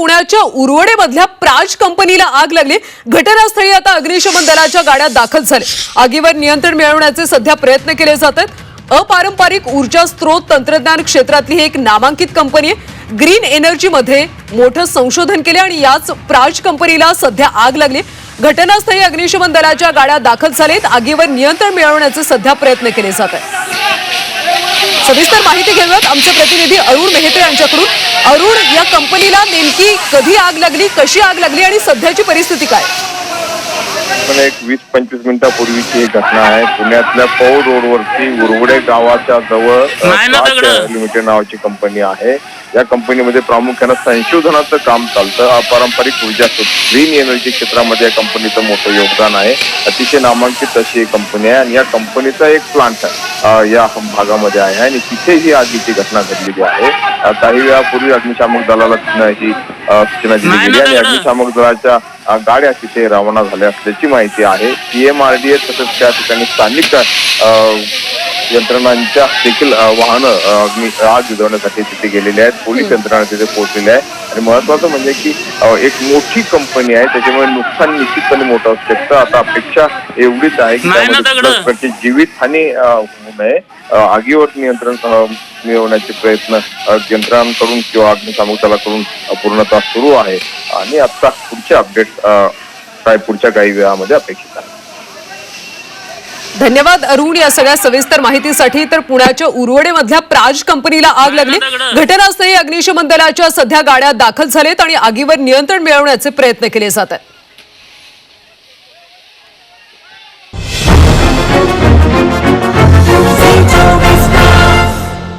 पुण्याच्या उरवडे मधल्या प्राज कंपनीला आग लागली. घटनास्थळी आता अग्निशमन दलाच्या गाड्या दाखल झाल्या. आगीवर नियंत्रण मिळवण्याचे सध्या प्रयत्न केले जात आहेत अपारंपरिक ऊर्जा स्त्रोत तंत्रज्ञान क्षेत्रातली ही एक नामांकित कंपनी आहे. ग्रीन एनर्जीमध्ये मोठं संशोधन केले आणि याच प्राज कंपनीला सध्या आग लागली. घटनास्थळी अग्निशमन दलाच्या गाड्या दाखल झालेत. आगीवर नियंत्रण मिळवण्याचे सध्या प्रयत्न केले जात आहेत. सविस्तर माहिती घेऊयात आमचे प्रतिनिधी अरुण मेहत्रे यांच्याकडून. अरुण या कंपनीला नेमकी कधी आग लागली कशी आग लागली आणि सध्याची परिस्थिती काय? पण एक वीस पंचवीस मिनिटापूर्वीची ही घटना आहे. पुण्यातल्या पौड रोडवरती उरवडे गावाच्या जवळ. लिमिटेड नावाची कंपनी आहे. या कंपनीमध्ये प्रामुख्यानं संशोधनाचं काम चालतं. अपारंपरिक ऊर्जा ग्रीन एनर्जी क्षेत्रामध्ये या कंपनीचं मोठं योगदान आहे. अतिशय नामांकित अशी ही कंपनी आहे आणि या कंपनीचा एक प्लांट या भागामध्ये आहे. आणि तिथे ही आगीची घटना घडलेली आहे. काही वेळापूर्वी अग्निशामक दलाला ही सूचना दिली गेली आणि. अग्निशामक दलाच्या गाड्या तिथे रवाना झाल्या असल्याची माहिती आहे. पीएमआरडीए तसंच त्या ठिकाणी स्थानिक यंत्रणांच्या देखील वाहनं अग्नी आग विझवण्यासाठी तिथे गेलेली आहेत. पोलीस यंत्रणा तिथे पोहोचलेली आहे आणि महत्वाचं म्हणजे की एक मोठी कंपनी आहे. त्याच्यामुळे नुकसान निश्चितपणे मोठं असू शकतं. आता अपेक्षा एवढीच आहे की नाही ना त्यामध्ये दगडं. कुठल्याच प्रकारची जीवितहानी अ, होऊ नये. आगीवर नियंत्रण मिळवण्याचे प्रयत्न यंत्रणांकडून किंवा अग्निशामक पूर्णतः सुरू आहे. आणि आता पुढचे अपडेट काय पुढच्या काही वेळामध्ये अपेक्षित आहे. धन्यवाद अरुण या सगळ्या सविस्तर माहितीसाठी. तर पुण्याच्या उरवडे मधल्या प्राज कंपनीला आग लागली. घटनास्थळी अग्निशमन दलाच्या सध्या गाड्या दाखल झालेत आणि आगीवर नियंत्रण मिळवण्याचे प्रयत्न केले जात आहेत.